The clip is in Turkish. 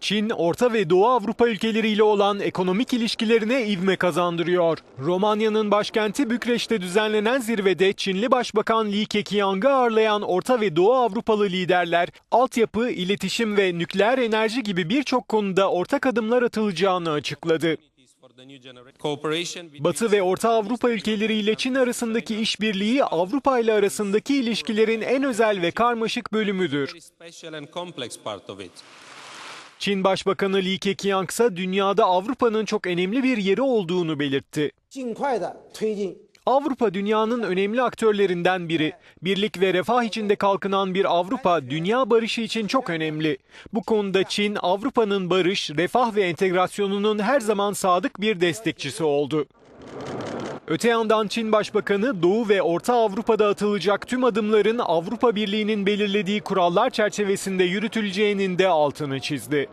Çin, Orta ve Doğu Avrupa ülkeleriyle olan ekonomik ilişkilerine ivme kazandırıyor. Romanya'nın başkenti Bükreş'te düzenlenen zirvede Çinli Başbakan Li Keqiang'ı ağırlayan Orta ve Doğu Avrupalı liderler, altyapı, iletişim ve nükleer enerji gibi birçok konuda ortak adımlar atılacağını açıkladı. Batı ve Orta Avrupa ülkeleriyle Çin arasındaki işbirliği Avrupa ile arasındaki ilişkilerin en özel ve karmaşık bölümüdür. Çin Başbakanı Li Keqiang ise dünyada Avrupa'nın çok önemli bir yeri olduğunu belirtti. Avrupa dünyanın önemli aktörlerinden biri. Birlik ve refah içinde kalkınan bir Avrupa dünya barışı için çok önemli. Bu konuda Çin Avrupa'nın barış, refah ve entegrasyonunun her zaman sadık bir destekçisi oldu. Öte yandan Çin Başbakanı Doğu ve Orta Avrupa'da atılacak tüm adımların Avrupa Birliği'nin belirlediği kurallar çerçevesinde yürütüleceğinin de altını çizdi.